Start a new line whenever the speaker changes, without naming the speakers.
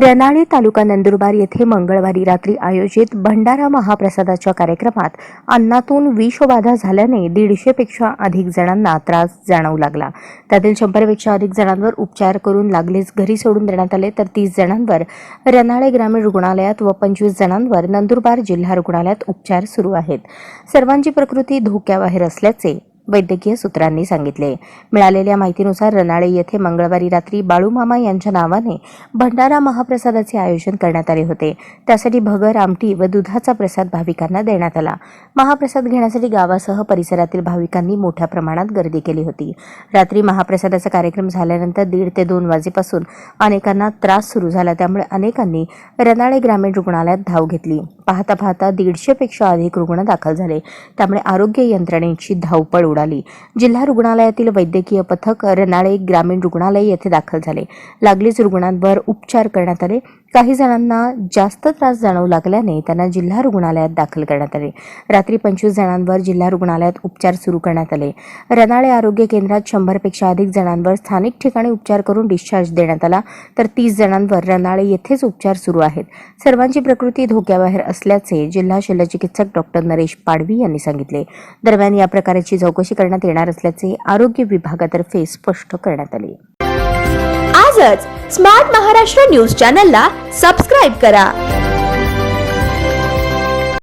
रनाळे तालुका नंदुरबार येथे मंगळवारी रात्री आयोजित भंडारा महाप्रसादाच्या कार्यक्रमात अन्नातून विषबाधा झाल्याने दीडशेपेक्षा अधिक जणांना त्रास जाणवू लागला. त्यातील शंभरपेक्षा अधिक जणांवर उपचार करून लागलेच घरी सोडून देण्यात आले तर तीस जणांवर रनाळे ग्रामीण रुग्णालयात व पंचवीस जणांवर नंदुरबार जिल्हा रुग्णालयात उपचार सुरू आहेत. सर्वांची प्रकृती धोक्याबाहेर असल्याचे वैद्यकीय सूत्रांनी सांगितले. मिळालेल्या माहितीनुसार रनाळे येथे मंगळवारी रात्री बाळूमामा यांच्या नावाने भंडारा महाप्रसादाचे आयोजन करण्यात आले होते. त्यासाठी भगर आमटी व दुधाचा प्रसाद भाविकांना देण्यात आला. महाप्रसाद घेण्यासाठी गावासह परिसरातील भाविकांनी मोठ्या प्रमाणात गर्दी केली होती. रात्री महाप्रसादाचा कार्यक्रम झाल्यानंतर दीड ते दोन वाजेपासून अनेकांना त्रास सुरू झाला. त्यामुळे अनेकांनी रनाळे ग्रामीण रुग्णालयात धाव घेतली. पाहता पाहता दीडशेपेक्षा अधिक रुग्ण दाखल झाले. त्यामुळे आरोग्य यंत्रणेची धावपळ उडाली. जिल्हा रुग्णालयातील वैद्यकीय पथक रनाळे ग्रामीण रुग्णालय येथे दाखल झाले. लागलीच रुग्णांवर उपचार करण्यात आले. काही जणांना जास्त त्रास जाणवू लागल्याने त्यांना जिल्हा रुग्णालयात दाखल करण्यात आले. रात्री पंचवीस जणांवर जिल्हा रुग्णालयात उपचार सुरू करण्यात आले. रनाळे आरोग्य केंद्रात शंभरपेक्षा अधिक जणांवर स्थानिक ठिकाणी उपचार करून डिस्चार्ज देण्यात आला. तर तीस जणांवर रनाळे येथेच उपचार सुरू आहेत. सर्वांची प्रकृती धोक्याबाहेर असल्याचे जिल्हा शल्यचिकित्सक डॉक्टर नरेश पाडवी यांनी सांगितले. दरम्यान या प्रकाराची चौकशी करण्यात येणार असल्याचे आरोग्य विभागातर्फे स्पष्ट करण्यात आले.
आजच स्मार्ट महाराष्ट्र न्यूज चॅनलला सबस्क्राईब करा.